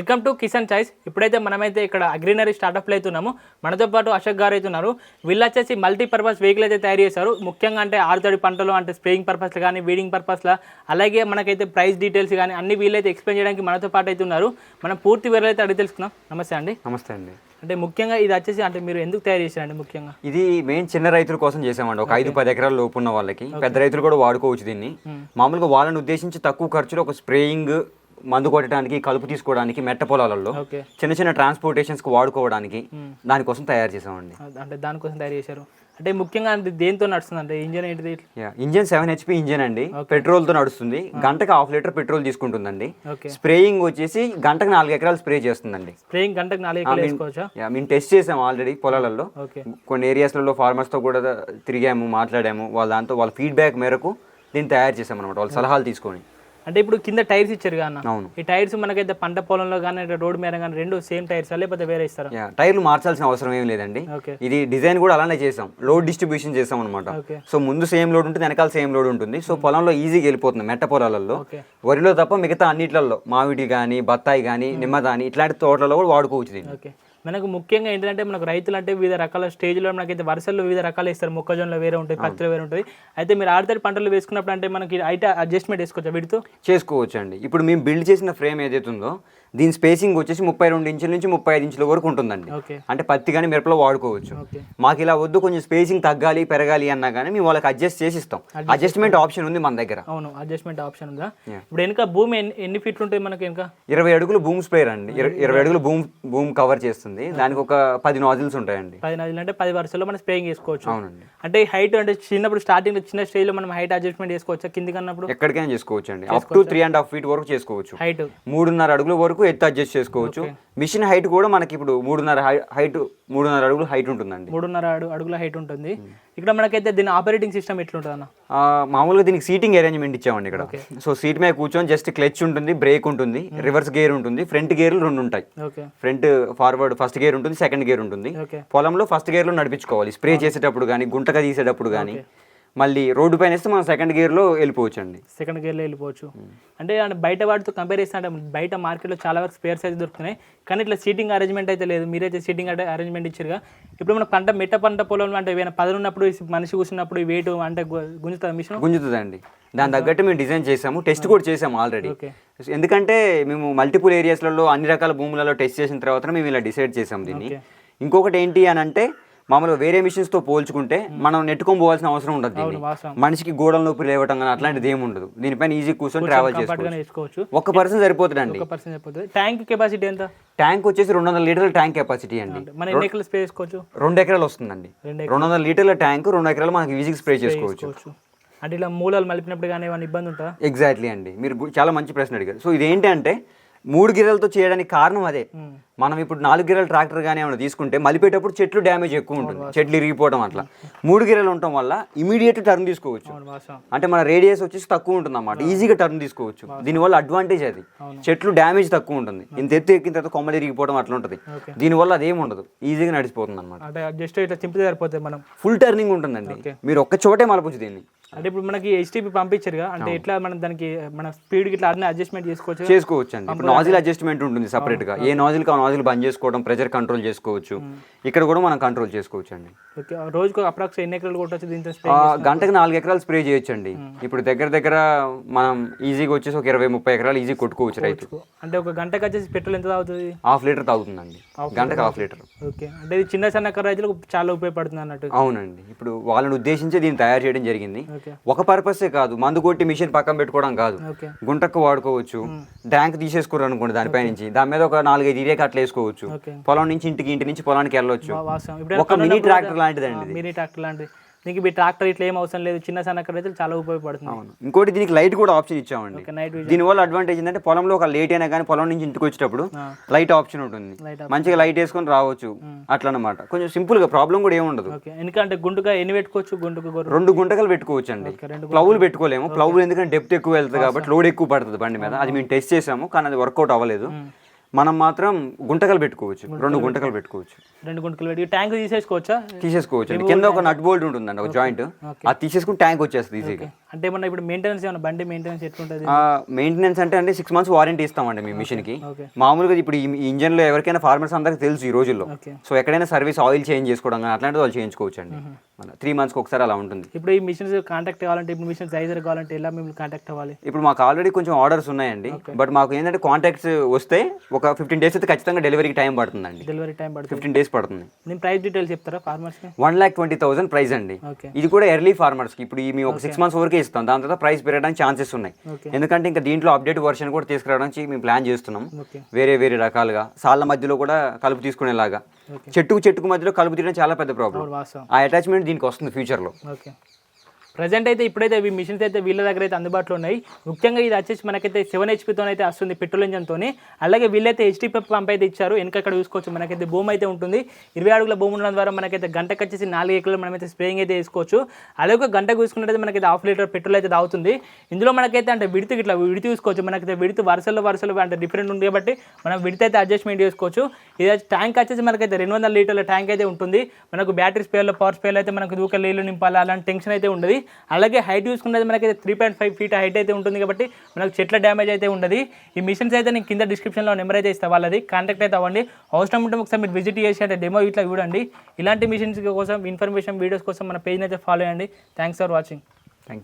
Welcome to Kisan choice ఇప్పుడైతే మనమైతే ఇక్కడ అగ్రినరీ స్టార్టప్లో అయితే ఉన్నాము మనతో పాటు అశోక్ గారు అయితే ఉన్నారు వీళ్ళు వచ్చేసి మల్టీపర్పస్ వెహికల్ అయితే తయారు చేశారు. ముఖ్యంగా అంటే ఆరుతడి పంటలు అంటే స్ప్రేయింగ్ పర్పస్లో కానీ వీడింగ్ పర్పస్లో అలాగే మనకైతే ప్రైస్ డీటెయిల్స్ కానీ అన్ని వీళ్ళైతే ఎక్స్ప్లెయిన్ చేయడానికి మనతో పాటు అయితే ఉన్నారు మనం పూర్తి వివరాలు అయితే అడిగి తెలుసుకుందాం. నమస్తే అండి. నమస్తే అండి. అంటే ముఖ్యంగా ఇది వచ్చేసి అంటే మీరు ఎందుకు తయారు చేశారండి ముఖ్యంగా? ఇది మెయిన్ చిన్న రైతుల కోసం చేసామండి ఒక ఐదు పది ఎకరాల లోపు ఉన్న వాళ్ళకి. పెద్ద రైతులు కూడా వాడుకోవచ్చు దీన్ని. మామూలుగా వాళ్ళని ఉద్దేశించి తక్కువ ఖర్చులో ఒక స్ప్రేయింగ్ మందు కొట్టడానికి కలుపు తీసుకోవడానికి మెట్ట పొలాలలో చిన్న చిన్న ట్రాన్స్పోర్టేషన్స్కి వాడుకోవడానికి దానికోసం తయారు చేసామండి అంటే దానికోసం తయారు చేశారు. అంటే ముఖ్యంగా అంటే దేంతో నడుస్తుంది అంటే ఇంజన్ ఏంటిది? ఇంజన్ సెవెన్ హెచ్పి ఇంజన్ అండి. పెట్రోల్తో నడుస్తుంది. గంటకు హాఫ్ లీటర్ పెట్రోల్ తీసుకుంటుందండి. స్ప్రేయింగ్ వచ్చేసి గంటకు నాలుగు ఎకరాలు స్ప్రే చేస్తుందండి. స్ప్రేయింగ్ గంటకు నాలుగు ఎకరాలు మేము టెస్ట్ చేసాం ఆల్రెడీ పొలాలలో. కొన్ని ఏరియాస్లలో ఫార్మర్స్తో కూడా తిరిగాము మాట్లాడాము. వాళ్ళ దాంతో వాళ్ళ ఫీడ్బ్యాక్ మేరకు దీన్ని తయారు చేసాం అనమాట వాళ్ళ సలహాలు తీసుకొని. అంటే ఇప్పుడు కింద టైర్స్ ఇచ్చారు అన్న. అవును. ఈ టైర్స్ మనకైతే పంట పొలంలో కానీ రోడ్ మీద కానీ రెండు సేమ్ టైర్స్? లేకపోతే వేరే ఇస్తారా? టైర్లు మార్చాల్సిన అవసరం ఏం లేదండి. ఇది డిజైన్ కూడా అలానే చేసాం. లోడ్ డిస్ట్రిబ్యూషన్ చేసాం అనమాట సో ముందు సేమ్ లోడ్ ఉంటుంది వెనకాల సేమ్ లోడ్ ఉంటుంది. సో పొలంలో ఈజీగా వెళ్ళిపోతుంది మెట్ట పొలాలలో. వరిలో తప్ప మిగతా అన్నిట్లలో మామిడి కానీ బత్తాయి కానీ నిమ్మ కానీ ఇట్లాంటి తోటలలో కూడా వాడుకోవచ్చు దీన్ని. మనకు ముఖ్యంగా ఏంటంటే మనకు రైతులు అంటే వివిధ రకాల స్టేజ్లో మనకైతే వరుసల్లో వివిధ రకాలు ఇస్తారు. మొక్కజొన్నలో వేరే ఉంటుంది పత్తిలో వేరే ఉంటుంది అయితే మీరు ఆడతడి పంటలు వేసుకున్నప్పుడు అంటే మనకి అయితే అడ్జస్ట్మెంట్ వేసుకోవచ్చా వీటితో? చేసుకోవచ్చు అండి ఇప్పుడు మేము బిల్డ్ చేసిన ఫ్రేమ్ ఏదైతే ఉందో దీని స్పేసింగ్ వచ్చేసి ముప్పై రెండు ఇంచుల నుంచి ముప్పై ఐదు ఇంచుల వరకు ఉంటుందండి. అంటే పత్తి కానీ మిరపలో వాడుకోవచ్చు. మాకు ఇలా వద్దు కొంచెం స్పేసింగ్ తగ్గాలి పెరగాలి అన్నా కానీ మేము వాళ్ళకి అడ్జస్ట్ చేసి ఇస్తాం అడ్జస్ట్మెంట్ ఆప్షన్ ఉంది మన దగ్గర. అవును అడ్జస్ట్మెంట్ ఆప్షన్ ఉందా. ఇప్పుడు వెనుక భూమి ఎన్ని ఫీట్లు ఉంటుంది మనకి వెనుక? ఇరవై అడుగులు భూమి స్ప్రేయర్ అండి. ఇర- ఇరవై అడుగులు భూమి భూమి కవర్ చేస్తుంది. దానికి ఒక పది నాజిల్స్ ఉంటాయండి. పది నదులు అంటే పది వరుసల్లో మనం స్ప్రేయింగ్ చేసుకోవచ్చు. అవునండి. అంటే హైట్ అంటే చిన్నప్పుడు స్టార్టింగ్ చిన్న స్టేజ్లో మనం హైట్ అడ్జస్ట్మెంట్ చేసుకోవచ్చా? కిందికి అన్నప్పుడు? ఎక్కడికైనా చేసుకోవచ్చు అండి up to three and half feet వరకు చేసుకోవచ్చు. హైట్ మూడున్నర అడుగుల వరకు ఎత్తు అడ్జస్ట్ చేసుకోవచ్చు. మిషన్ హైట్ కూడా మనకి ఇప్పుడు మూడున్నర హైట్ మూడున్నర అడుగులు హైట్ ఉంటుందండి. మూడున్నర అడుగు అడుగుల హైట్ ఉంటుంది. ఇక్కడ మనకైతే దీని ఆపరేటింగ్ సిస్టమ్ ఎట్లుంటుంది అన్న మామూలుగా దీనికి సీటింగ్ అరేంజ్మెంట్ ఇచ్చామండి ఇక్కడ. సో సీట్ మీద కూర్చొని జస్ట్ క్లచ్ ఉంటుంది బ్రేక్ ఉంటుంది రివర్స్ గేర్ ఉంటుంది ఫ్రంట్ గేర్లు రెండు ఉంటాయి. ఫ్రంట్ ఫార్వర్డ్ ఫస్ట్ గేర్ ఉంటుంది సెకండ్ గేర్ ఉంటుంది. పొలంలో ఫస్ట్ గేర్లో నడిపించుకోవాలి. స్ప్రే చేసేటప్పుడు కానీ గుంటగా తీసేటప్పుడు కానీ మళ్ళీ రోడ్డు పైన వేస్తే మనం సెకండ్ గేర్లో వెళ్ళిపోవచ్చు అండి సెకండ్ గేర్లో వెళ్ళిపోవచ్చు. అంటే అంటే బయట వాటితో కంపేర్ చేస్తే అంటే బయట మార్కెట్లో చాలా వరకు స్పేర్స్ అయితే దొరుకుతున్నాయి. కానీ ఇట్లా సీటింగ్ అరేంజ్మెంట్ అయితే లేదు. మీరైతే సీటింగ్ అరేంజ్మెంట్ ఇచ్చారుగా. ఇప్పుడు మన పంట మిట్ట పంట పొలంలో అంటే ఏమైనా పదనున్నప్పుడు మనిషి కూర్చున్నప్పుడు వెయిట్ అంటే గుంజుతుంది మిషన్? గుంజుతుందండి. దాని తగ్గట్టు మేము డిజైన్ చేసాము టెస్ట్ కూడా చేసాము ఆల్రెడీ ఎందుకంటే మేము మల్టిపుల్ ఏరియాస్లలో అన్ని రకాల భూములలో టెస్ట్ చేసిన తర్వాత మేము ఇలా డిసైడ్ చేసాం దీన్ని. ఇంకొకటి ఏంటి అని అంటే మామూలుగా వేరే మిషన్స్తో పోల్చుకుంటే మనం నెట్టుకొని పోవాల్సిన అవసరం ఉండదు దీన్ని. మనిషికి గోడల నొప్పి లేవటం కానీ అట్లాంటిది ఏమి ఉండదు. దీనిపైన ఈజీ కూర్చొని ట్రావెల్ చేసుకోవచ్చు. ఒక్క పర్సన్ సరిపోతుందండి. ఒక అయిపోతుంది ట్యాంక్ కెపాసిటీ ఎంత? ట్యాంక్ వచ్చేసి రెండు వందల లీటర్ల ట్యాంక్ కెపాసిటీ అండి. మన ఎన్ని ఎకరాలు స్ప్రే చేసుకోవచ్చు? రెండు ఎకరాలు వస్తుందండి. రెండు వందల లీటర్ల ట్యాంక్ రెండు ఎకరాలు మనకి ఈజీగా స్ప్రే చేసుకోవచ్చు. అంటే ఇలా మూలాలు మలిపినప్పుడు కానీ ఏమైనా ఇబ్బంది ఉంటుందా? ఎగ్జాక్ట్లీ అండి. మీరు చాలా మంచి ప్రశ్న అడిగారు. సో ఇదేంటి అంటే మూడు గిరలతో చేయడానికి కారణం అదే. మనం ఇప్పుడు నాలుగు గిరల ట్రాక్టర్ కానీ ఏమైనా తీసుకుంటే మలిపేటప్పుడు చెట్లు డ్యామేజ్ ఎక్కువ ఉంటుంది. చెట్లు ఇరిగిపోవడం అట్లా. మూడు గిరలు ఉండటం వల్ల ఇమీడియట్ టర్న్ తీసుకోవచ్చు. అంటే మన రేడియస్ వచ్చేసి తక్కువ ఉంటుంది అన్నమాట ఈజీగా టర్న్ తీసుకోవచ్చు. దీనివల్ల అడ్వాంటేజ్ అది. చెట్లు డ్యామేజ్ తక్కువ ఉంటుంది. ఇంత ఎత్తు ఎక్కిన తర్వాత కొమ్మలు ఇరిగిపోవడం అట్లా ఉంటుంది. దీనివల్ల అదేం ఉండదు. ఈజీగా నడిచిపోతుంది అనమాట జస్ట్ ఇట్లా మనం. ఫుల్ టర్నింగ్ ఉంటుందండి. మీరు ఒక్క చోటే మలపచ్చు దీన్ని. అంటే ఇప్పుడు మనకి హెచ్టీపీ పంపించారుగా అంటే ఎట్లా మనం దానికి మన స్పీడ్ ఇట్లా అన్ని అడ్జస్ట్మెంట్ చేసుకోవచ్చు? చేసుకోవచ్చు అండి ఇప్పుడు నాజిల్ అడ్జస్ట్మెంట్ ఉంటుంది సపరేట్గా ఏ నాజిల్ కా నాజిల్ బంద్ చేసుకోవడం ప్రెజర్ కంట్రోల్ చేసుకోవచ్చు. ఇక్కడ కూడా మనం కంట్రోల్ చేసుకోవచ్చు అండి రోజుకు అప్రాక్స్ ఎన్ని ఎకరాలు కొట్టచ్చు దీంతో గంటకు నాలుగు ఎకరాలు స్ప్రే చేయొచ్చు అండి ఇప్పుడు దగ్గర దగ్గర మనం ఈజీగా వచ్చేసి ఒక ఇరవై ముప్పై ఎకరాలు ఈజీ కొట్టుకోవచ్చు రైతు. అంటే ఒక గంటకు వచ్చేసి పెట్రోల్ ఎంత తాగుతుంది? హాఫ్ లీటర్ తాగుతుందండి. గంటకు హాఫ్ లీటర్. ఓకే. అంటే ఇది చిన్న సన్నకారు రైతులకు చాలా ఉపయోగపడుతుంది అన్నట్టు. అవునండి. ఇప్పుడు వాళ్ళని ఉద్దేశించి దీన్ని తయారు చేయడం జరిగింది. ఒక పర్పసే కాదు. మందు కొట్టి మిషన్ పక్కన పెట్టుకోవడం కాదు. గుంటకు వాడుకోవచ్చు. ట్యాంక్ తీసేసుకోరు అనుకోండి దానిపై నుంచి దాని మీద ఒక నాలుగైదు ఇరే కట్లు వేసుకోవచ్చు. పొలం నుంచి ఇంటికి ఇంటి నుంచి పొలానికి వెళ్ళొచ్చు. ఒక మినీ ట్రాక్టర్ లాంటిదండి. మినీ ట్రాక్టర్ లాంటిది. దీనికి ఈ ట్రాక్టర్ ఇట్లా ఏం అవసరం లేదు చిన్న సన్నకారు రైతులు చాలా ఉపయోగపడుతుంది. అవును. ఇంకోటి దీనికి లైట్ కూడా ఆప్షన్ ఇచ్చామండి. నైట్ విజన్ దీనివల్ల అడ్వాంటేజ్ ఏంటంటే పొలంలో ఒక లేట్ అయినా కానీ పొలం నుంచి ఇంటికి వచ్చేటప్పుడు. లైట్ ఆప్షన్ ఉంటుంది. మంచిగా లైట్ వేసుకొని రావచ్చు. అట్లా అనమాట కొంచెం సింపుల్గా ప్రాబ్లం కూడా ఏముండదు. ఎందుకంటే గుంటుగా ఎన్ని పెట్టుకోవచ్చు? గుంటుకు రెండు గుంటకలు పెట్టుకోవచ్చు అండి ప్లవులు పెట్టుకోలేము. ప్లవులు ఎందుకంటే డెప్త్ ఎక్కువ వెళ్తుంది కాబట్టి లోడ్ ఎక్కువ పడుతుంది బండి మీద. అది మేము టెస్ట్ చేసాము కానీ అది వర్కౌట్ అవ్వలేదు. మనం మాత్రం గుంటకలు పెట్టుకోవచ్చు. రెండు గుంటకలు పెట్టుకోవచ్చు. రెండు గుంటలు పెట్టి ట్యాంక్ తీసేసుకోవచ్చా? తీసేసుకోవచ్చు కింద ఒక నట్ బోల్ట్ ఉంటుందండి ఒక జాయింట్. అది తీసేసుకుని ట్యాంక్ వచ్చేస్తుంది ఈజీగా. అంటే ఏమన్నా ఇప్పుడు మెయింటెనెన్స్ ఏమన్నా బండి మెయింటెనెన్స్ ఎట్లుంటుంది? మెయింటెనెన్స్ అంటే అంటే సిక్స్ మంత్స్ వారంటీ ఇస్తామండి మీ మిషన్కి మామూలుగా ఇప్పుడు ఈ ఇంజన్లో ఎవరికైనా ఫార్మర్స్ అందరికి తెలుసు ఈ రోజుల్లో. సో ఎక్కడైనా సర్వీస్ ఆయిల్ చేంజ్ చేసుకోవడం కానీ అట్లాంటిది వాళ్ళు చేయించుకోవచ్చు అండి త్రీ మంత్స్కి ఒకసారి అలా ఉంటుంది. ఇప్పుడు ఈ మిషన్స్ కాంటాక్ట్ కావాలంటే ఇప్పుడు మిషన్స్ ఐజర్ కావాలంటే ఎలా మిమ్మల్ని కాంటాక్ట్ అవ్వాలి? ఇప్పుడు మాకు ఆల్రెడీ కొంచెం ఆర్డర్స్ ఉన్నాయండి. బట్ మాకు ఏంటంటే కాంటాక్ట్స్ వస్తే ఒక ఫిఫ్టీన్ డేస్ అయితే ఖచ్చితంగా డెలివరీకి టైం పడుతుందండి. డెలివరీ టైం పడుతుంది. ఫిఫ్టీన్ డేస్ పడుతుంది. నేను ప్రైస్ డీటెయిల్స్ చెప్తారా ఫార్మర్స్కి one lakh twenty thousand price అండి. ఇది కూడా ఎర్లీ ఫార్మర్స్కి ఇప్పుడు ఈ మేము ఒక సిక్స్ మంత్స్ వరకే ఇస్తాం. దాని తర్వాత ప్రైస్ పెరగడానికి ఛాన్సెస్ ఉన్నాయి. ఎందుకంటే ఇంకా దీంట్లో అప్డేట్ వర్షన్ కూడా తీసుకురావడానికి మేము ప్లాన్ చేస్తున్నాం. వేరే వేరే రకాలుగా. సాళ్ళ మధ్యలో కూడా కలుపు తీసుకునేలాగా. చెట్టుకు చెట్టుకు మధ్యలో కలుపు తీయడం చాలా పెద్ద ప్రాబ్లం ఆ అటాచ్మెంట్ దీనికి వస్తుంది ఫ్యూచర్లో ప్రజెంట్ అయితే ఇప్పుడైతే ఈ మిషన్స్ అయితే వీళ్ళ దగ్గర అయితే అందుబాటులో ఉన్నాయి. ముఖ్యంగా ఇది వచ్చేసి మనకైతే సెవెన్ హెచ్పితో అయితే వస్తుంది పెట్రోల్ ఇంజన్తో అలాగే వీళ్ళైతే హెచ్డిపి పంప్ అయితే ఇచ్చారు. వెనకక్కడ చూసుకోవచ్చు. మనకైతే భూమి అయితే ఉంటుంది. ఇరవై అడుగుల భూమి ఉండడం ద్వారా మనకైతే గంటకు వచ్చేసి నాలుగు ఎకరాలు మనమైతే స్ప్రేయింగ్ అయితే వేసుకోవచ్చు అలాగే ఒక గంట చూసుకున్నట్టయితే మనకైతే హాఫ్ లీటర్ పెట్రోల్ అయితే తాగుతుంది. ఇందులో మనకైతే అంటే విడితే ఇట్లా విడితి చూసుకోవచ్చు. మనకైతే విడితే వరుసలు వరుసలు అంటే డిఫరెంట్ ఉంది కాబట్టి మనం విడితే అయితే అడ్జస్ట్మెంట్ చేసుకోవచ్చు. ఇది ట్యాంక్ వచ్చేసి మనకైతే రెండు వందల లీటర్ల ట్యాంక్ అయితే ఉంటుంది. మనకు బ్యాటరీ స్పేర్లో పవర్ స్పేర్లో అయితే మనకు దూక నీళ్ళు నింపాలి? అలాంటి టెన్షన్ అయితే ఉండదు. అలాగే హైట్ చూసుకున్నది మనకైతే three point five feet height అయితే ఉంటుంది కాబట్టి మనకు చెట్ల డ్యామేజ్ అయితే ఉండదు. ఈ మిషన్స్ అయితే నేను కింద డిస్క్రిప్షన్లో నెంబర్ అయితే ఇస్తా వాళ్ళది. కాంటాక్ట్ అయితే అవ్వండి. అవసరం ఉంటే ఒకసారి మీరు విజిట్ చేసి అంటే డెమో ఇట్లా చూడండి. ఇలాంటి మిషన్స్ కోసం ఇన్ఫర్మేషన్ వీడియోస్ కోసం మన పేజ్ని అయితే ఫాలో చేయండి. Thanks for watching